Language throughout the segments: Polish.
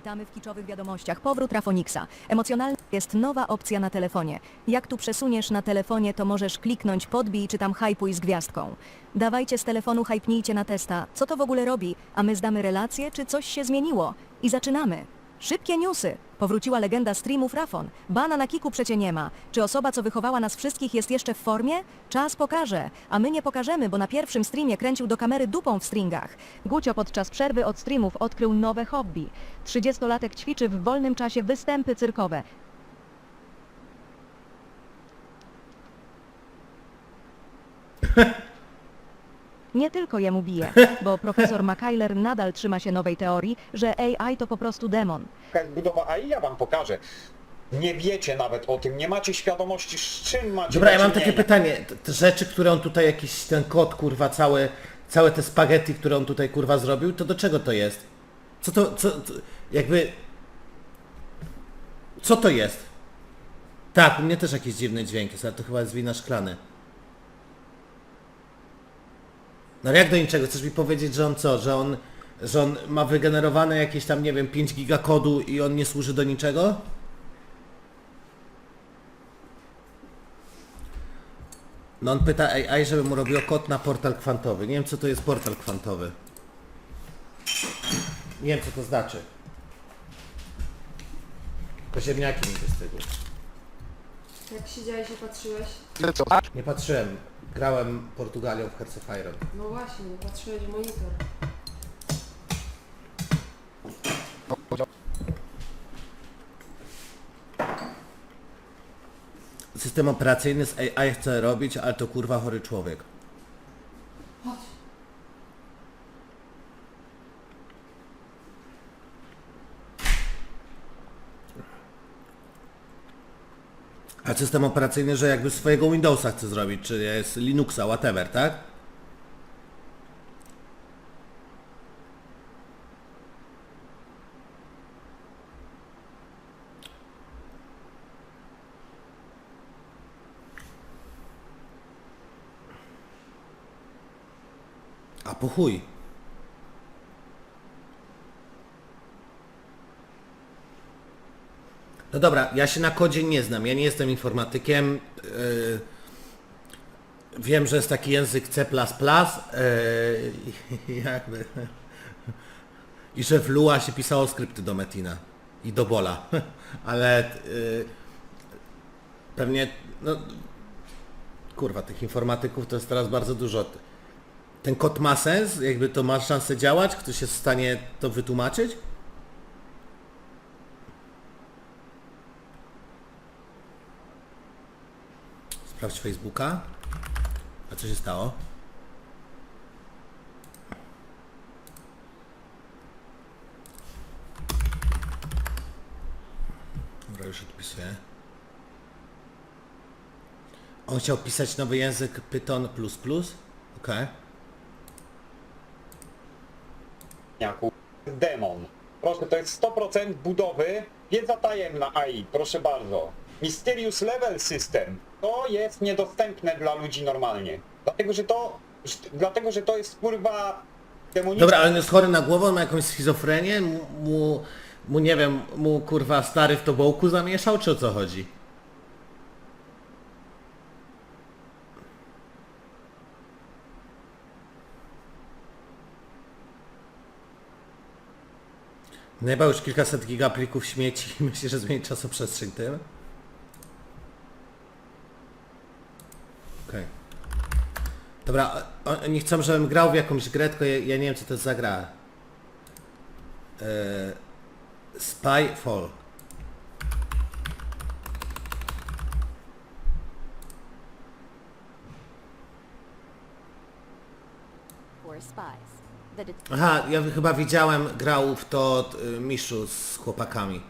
Witamy w kiczowych wiadomościach. Powrót Rafoniksa. Emocjonalny jest nowa opcja na telefonie. Jak tu przesuniesz na telefonie, to możesz kliknąć podbij czy tam hypuj z gwiazdką. Dawajcie z telefonu, hypnijcie na testa. Co to w ogóle robi? A my zdamy relację, czy coś się zmieniło? I zaczynamy. Szybkie newsy. Powróciła legenda streamów Rafon. Bana na kiku przecie nie ma. Czy osoba, co wychowała nas wszystkich jest jeszcze w formie? Czas pokaże. A my nie pokażemy, bo na pierwszym streamie kręcił do kamery dupą w stringach. Gucio podczas przerwy od streamów odkrył nowe hobby. 30-latek ćwiczy w wolnym czasie występy cyrkowe. Nie tylko jemu bije, bo profesor McKayler nadal trzyma się nowej teorii, że AI to po prostu demon. Jaka jest budowa AI, ja wam pokażę. Nie wiecie nawet o tym, nie macie świadomości, z czym macie Dobra, ja mam takie czynienia. pytanie. Te- Te rzeczy, które on tutaj jakiś ten kod kurwa całe, całe te spaghetti, które on tutaj kurwa zrobił, to do czego to jest? Co to, co, co jakby... Co to jest? Tak, u mnie też jakiś dziwny dźwięk jest, ale to chyba jest wina szklany. No ale jak do niczego? Chcesz mi powiedzieć, że on co? Że on, że on ma wygenerowane jakieś tam, nie wiem, 5 giga kodu i on nie służy do niczego? No on pyta AI, żeby mu robiło kod na portal kwantowy. Nie wiem co to jest portal kwantowy. Nie wiem co to znaczy. To ziemniaki mi wystygły. Jak siedziałeś i patrzyłeś? Nie patrzyłem. Grałem Portugalią w Hearts of Iron. No właśnie, patrzyłeś w monitor. System operacyjny z AI chce robić, ale to kurwa chory człowiek. System operacyjny, że jakby swojego Windowsa chce zrobić, czy jest Linuxa, whatever, tak? A po chuj. No dobra, ja się na kodzie nie znam, ja nie jestem informatykiem. Yy, wiem, że jest taki język C++, i jakby, i że w Lua się pisało skrypty do Metina i do Bola, ale yy, pewnie, no, kurwa, tych informatyków to jest teraz bardzo dużo. Ten kod ma sens? Jakby to ma szansę działać? Ktoś jest w stanie to wytłumaczyć? Sprawdź Facebooka. A co się stało? Dobra, już odpisuję. On chciał pisać nowy język Python++. Okej. ziemniaku. Demon. Proszę, to jest 100% budowy. Wiedza tajemna AI, proszę bardzo. Mysterious Level System. To jest niedostępne dla ludzi normalnie. Dlatego, że to, że- dlatego, że to jest kurwa demoniczne. Dobra, ale on jest chory na głowę, on ma jakąś schizofrenię, mu, mu, nie wiem, mu kurwa stary w tobołku zamieszał, czy o co chodzi? Najba już kilkaset gigaplików śmieci i myślę, że zmieni czasoprzestrzeń tym. Okej. Dobra, o- oni chcą, żebym grał w jakąś grę, tylko ja, ja nie wiem co to jest za gra. Eee, Spyfall. for spies. The det- Aha, ja chyba widziałem, grał w to y, Miszu z chłopakami.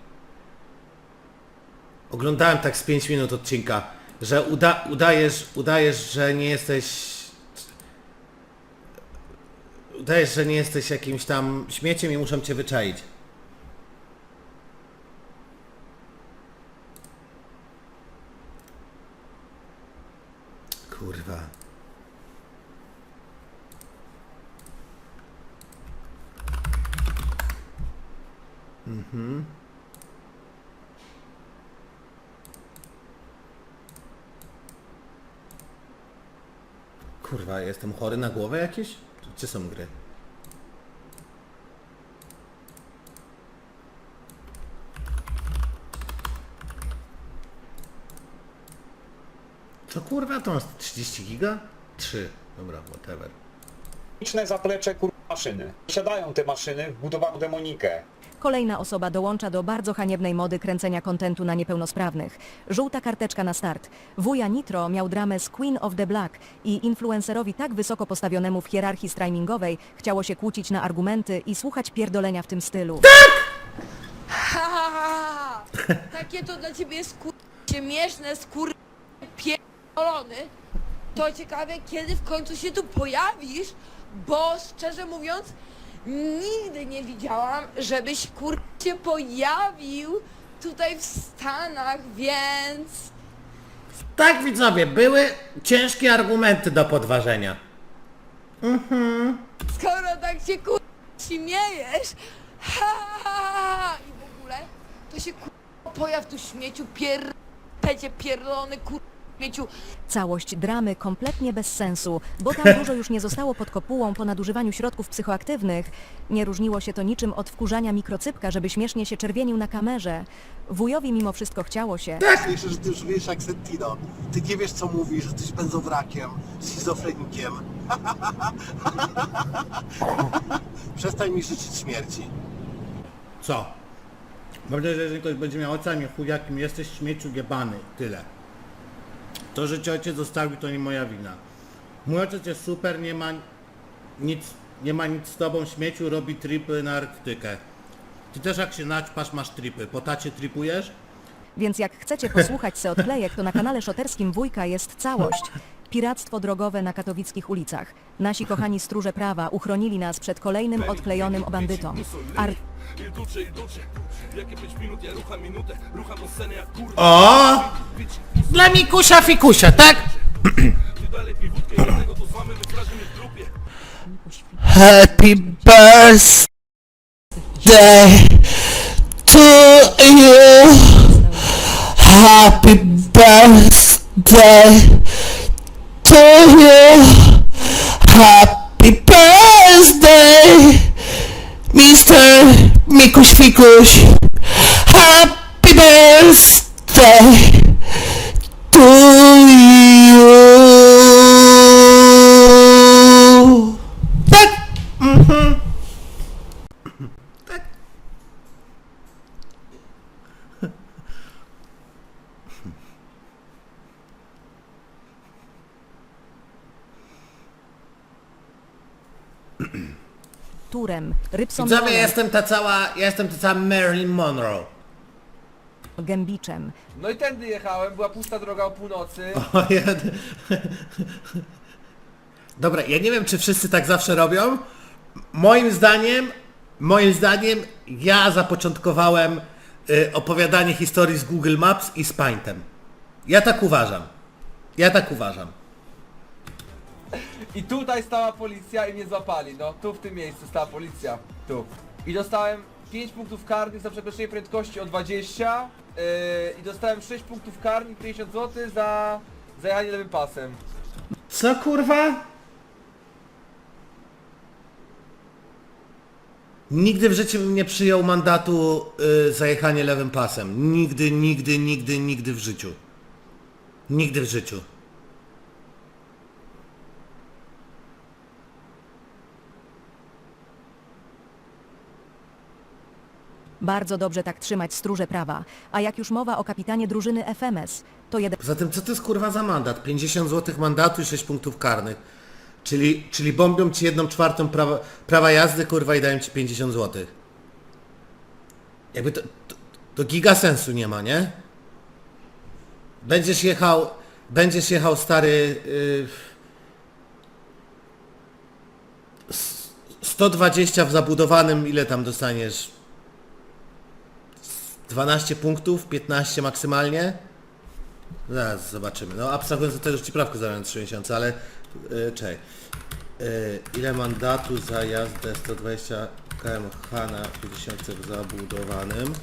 Oglądałem tak z 5 minut odcinka, że uda, udajesz, udajesz, że nie jesteś... Udajesz, że nie jesteś jakimś tam śmieciem i muszą cię wyczaić. Kurwa. Kurwa, jestem chory na głowę jakieś? Gdzie są gry? Co kurwa, to masz 30 giga? 3. Dobra, whatever. Liczne zaplecze kur... maszyny. Siadają te maszyny w budowaną demonikę. Kolejna osoba dołącza do bardzo haniebnej mody kręcenia kontentu na niepełnosprawnych. Żółta karteczka na start. Wuja Nitro miał dramę z Queen of the Black i influencerowi tak wysoko postawionemu w hierarchii streamingowej chciało się kłócić na argumenty i słuchać pierdolenia w tym stylu. Ha, ha, ha, ha. Takie to dla ciebie jest kur... śmieszne, skur... pierdolony. To ciekawe, kiedy w końcu się tu pojawisz, bo szczerze mówiąc, nigdy nie widziałam, żebyś kur... się pojawił tutaj w Stanach, więc... Tak widzowie, były ciężkie argumenty do podważenia. Skoro tak się kur... śmiejesz, ha, ha, ha, ha. i w ogóle, to się kur... pojaw tu śmieciu, pier... pecie pierdolony kur... śmieciu, Całość dramy kompletnie bez sensu, bo tam dużo już nie zostało pod kopułą po nadużywaniu środków psychoaktywnych. Nie różniło się to niczym od wkurzania mikrocypka, żeby śmiesznie się czerwienił na kamerze. Wujowi mimo wszystko chciało się. Słyszę, że ty już wiesz jak Sentino. Ty nie wiesz co mówisz, że jesteś benzowrakiem, schizofrenikiem. Przestań mi życzyć śmierci. Co? Mam nadzieję, że jeżeli ktoś będzie miał ocenię chuj jakim jesteś śmieciu jebany. Tyle. To, że cię ojciec zostawił, to nie moja wina. Mój ojciec jest super, nie ma nic, nie ma nic z tobą śmieciu, robi tripy na Arktykę. Ty też jak się naćpasz, masz tripy. Po tacie tripujesz? Więc jak chcecie posłuchać se odklejek, to na kanale szoterskim Wujka jest całość. Piractwo drogowe na katowickich ulicach. Nasi kochani stróże prawa uchronili nas przed kolejnym odklejonym bandytą. Ar O! Dla Mikusia Fikusia, tak? Happy birthday to you. Happy birthday to you. Happy birthday, Mr. Mikuś Fikuś. Turem, Rybson Widzowie, jestem ta cała, ja jestem ta cała Marilyn Monroe. Gębiczem. No i tędy jechałem, była pusta droga o północy. O, jed... Dobra, ja nie wiem, czy wszyscy tak zawsze robią. Moim zdaniem, moim zdaniem, ja zapoczątkowałem y, opowiadanie historii z Google Maps i z Paintem. Ja tak uważam. Ja tak uważam. I tutaj stała policja i mnie złapali. No, tu w tym miejscu stała policja. Tu. I dostałem 5 punktów karnych za przekroczenie prędkości o 20 yy, i dostałem 6 punktów karnych 50 zł za zajechanie lewym pasem. Co kurwa? Nigdy w życiu bym nie przyjął mandatu y, za jechanie lewym pasem. Nigdy, nigdy, nigdy, nigdy w życiu. Nigdy w życiu. Bardzo dobrze tak trzymać stróże prawa. A jak już mowa o kapitanie drużyny FMS, to jeden Poza tym, co to jest kurwa za mandat? 50 zł mandatu i 6 punktów karnych. Czyli, czyli bombią ci jedną czwartą prawa, prawa jazdy, kurwa, i dają ci 50 zł. Jakby to, to, to giga sensu nie ma, nie? Będziesz jechał, będziesz jechał stary... Yy, s- 120 w zabudowanym, ile tam dostaniesz? 12 punktów, 15 maksymalnie? Zaraz zobaczymy. No abstrahując od tego, że ci prawkę zająłem 3 miesiące, ale yy, czekaj. Yy, ile mandatu za jazdę 120 KMH na 50 w zabudowanym.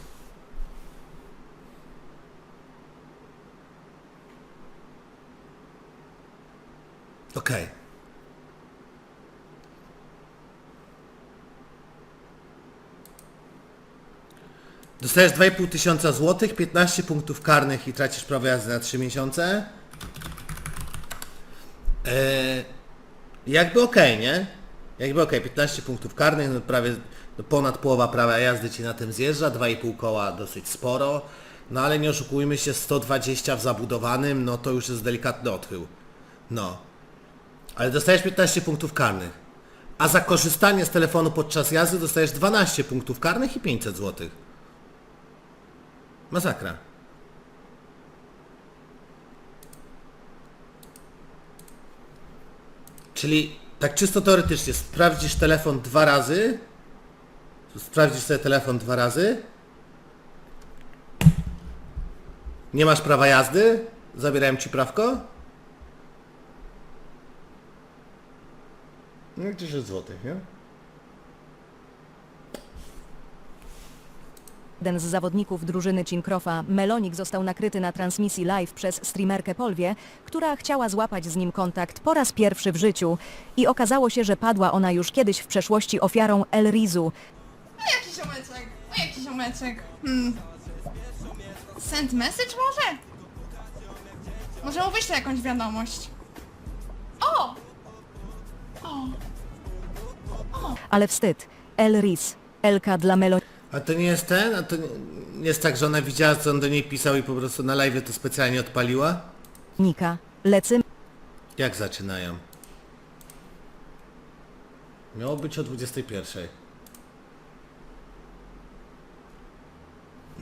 Okej. Dostajesz 2,5 tysiąca złotych, 15 punktów karnych i tracisz prawo jazdy na 3 miesiące. Eee, jakby okej, nie? Jakby okej, 15 punktów karnych, no prawie no ponad połowa prawa jazdy ci na tym zjeżdża, 2,5 koła dosyć sporo. No ale nie oszukujmy się, 120 w zabudowanym, no to już jest delikatny odchył. No. Ale dostajesz 15 punktów karnych. A za korzystanie z telefonu podczas jazdy dostajesz 12 punktów karnych i 500 złotych. Masakra. Czyli tak czysto teoretycznie sprawdzisz telefon dwa razy. Sprawdzisz sobie telefon dwa razy. Nie masz prawa jazdy. Zabierałem ci prawko. No 10 złotych, nie? Jeden z zawodników drużyny Cinkrofa, Melonik, został nakryty na transmisji live przez streamerkę Polwie, która chciała złapać z nim kontakt po raz pierwszy w życiu i okazało się, że padła ona już kiedyś w przeszłości ofiarą El Rizu, Jaki ziomeczek? O jaki ziomeczek? Hmm. Send message może? Może mu wyślę jakąś wiadomość. O! O! ale wstyd. El Riz, Elka dla Melonika. A to nie jest ten? A to nie jest tak, że ona widziała, co on do niej pisał i po prostu na live to specjalnie odpaliła? Lecy Jak zaczynają? Miało być o 21.